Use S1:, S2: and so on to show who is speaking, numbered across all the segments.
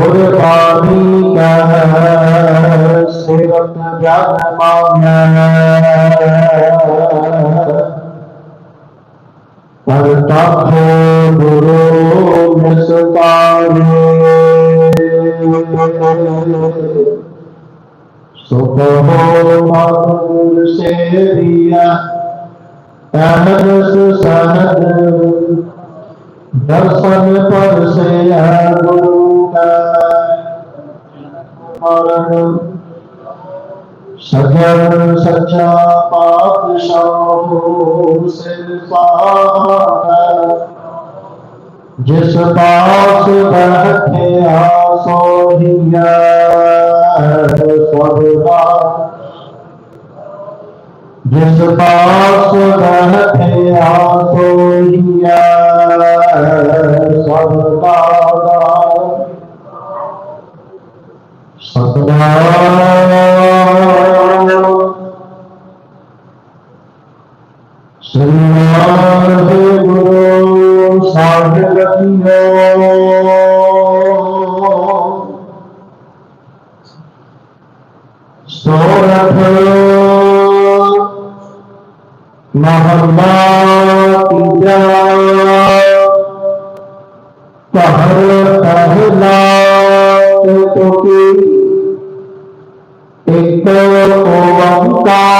S1: कुर्बानी का सेवक ज्ञान पर तपो गुरु निस्तारे सुख हो मंगुर से दिया सहज सहज दर्शन पर से है गुरु ਮਰਨ ਸਜਣ ਸੱਚਾ ਪਾਤਸ਼ਾਹ ਸਿਰ ਪਾਵੈ ਜਿਸ ਪਾਸ ਬੈਠਿਆ ਸੋਹੀਆ ਸਵਦਾ ਜਿਸ ਪਾਸ ਬੈਠਿਆ ਸੋਹੀਆ प्रभु महम्मा पहल पहला तो एक तो ओंकार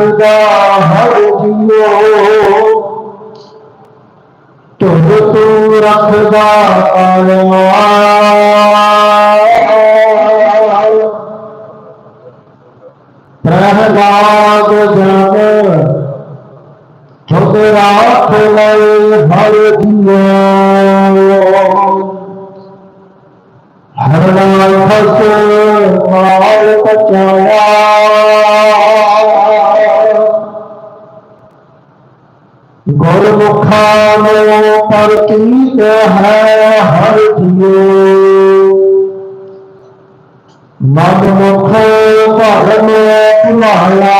S1: खुदा हर तू रखदा प्रहलाद जन खुद राख लय हर जियो। हर बचाया ਗੁਰਮੁਖਾਂ ਨੂੰ ਪ੍ਰਤੀਤ ਹੈ ਹਰ ਜੀਓ ਮਨ ਮੁਖ ਭਰਮ ਭੁਲਾਇਆ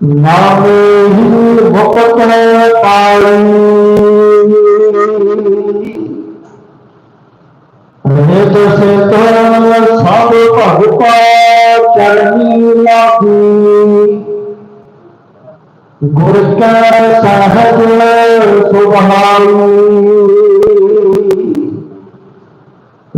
S1: नाम ही भुकत पाई। नित सित सब भगुप चरणी लागी गुर के सहज सुभाई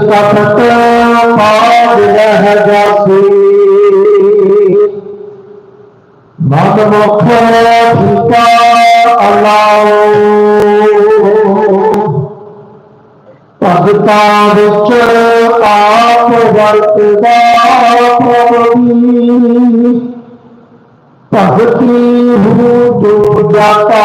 S1: ਨਾਮ ਨਲਾਗਾ ਪਹਾਓ ਗੁਰ ਤਖਤ ਪਾਦ ਰਹਿ ਜਾਸੀ ਮਨ ਮੁਖ ਫੀਕਾ ਅਲਾਓ ਭਗਤਾਂ ਵਿੱਚ ਆਪ ਵਰਤਦਾ ਪ੍ਰਭੀ ਭਗਤੀ ਹੂ ਜੋ ਜਾਤਾ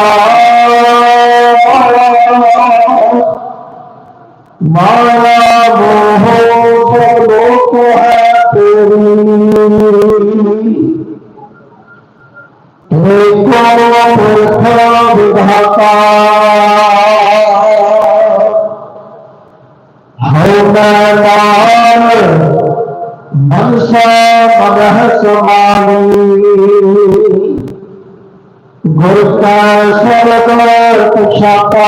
S1: सर्वपुरुष विधाता मन मनस समानी गुरु का सर्व पुछाता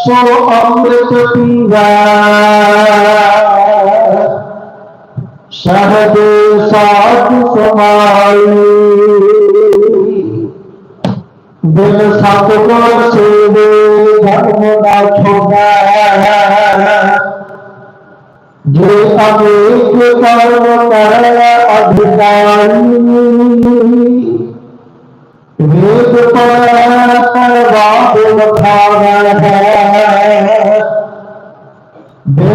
S1: ਸੋ ਅੰਮ੍ਰਿਤ ਪੀਵੈ ਸਹਜ ਸਾਧ ਸਮਾਈ। ਬਿਨ ਸਤਿਗੁਰ ਸੇਵੇ ਧਰਮ ਨਾ ਛੋੜੈ। ਜੇ ਅਨੇਕ ਕਰਮ ਕਰੈ ਅਧਿਕਾਰੀ, ਵੇਦ ਪੜੈ ਪਰਵਾਦ ਵਖਾਵੈ ਹੈ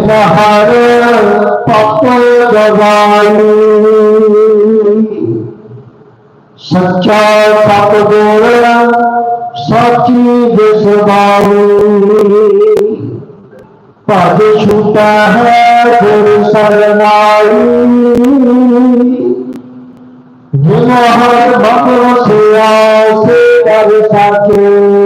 S1: তোমার पपदानी सच्चा पपदोर सची देशदानी पद छूटा है गुरु सरनाई। से कर सके।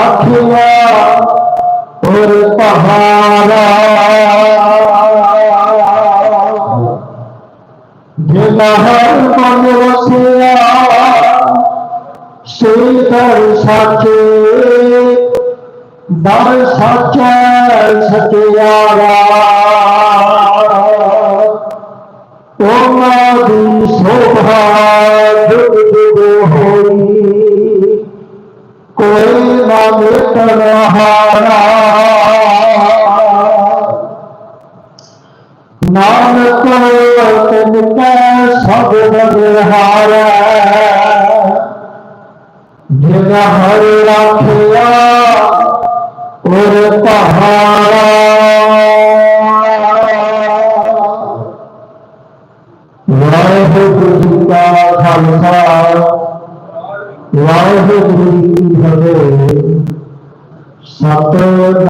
S1: রাখিয়া ওর পাহারা ঘেলাহার মন বসিয়া সেই তার সাথে দার সাচার সতিয়ারা ও মাদি শোভা पवित्र रहा नाम को तिनके सब बदहार जिन हर रखिया और पहाड़ा वाहेगुरु जी का खालसा वाहेगुरु जी की फतेह Sato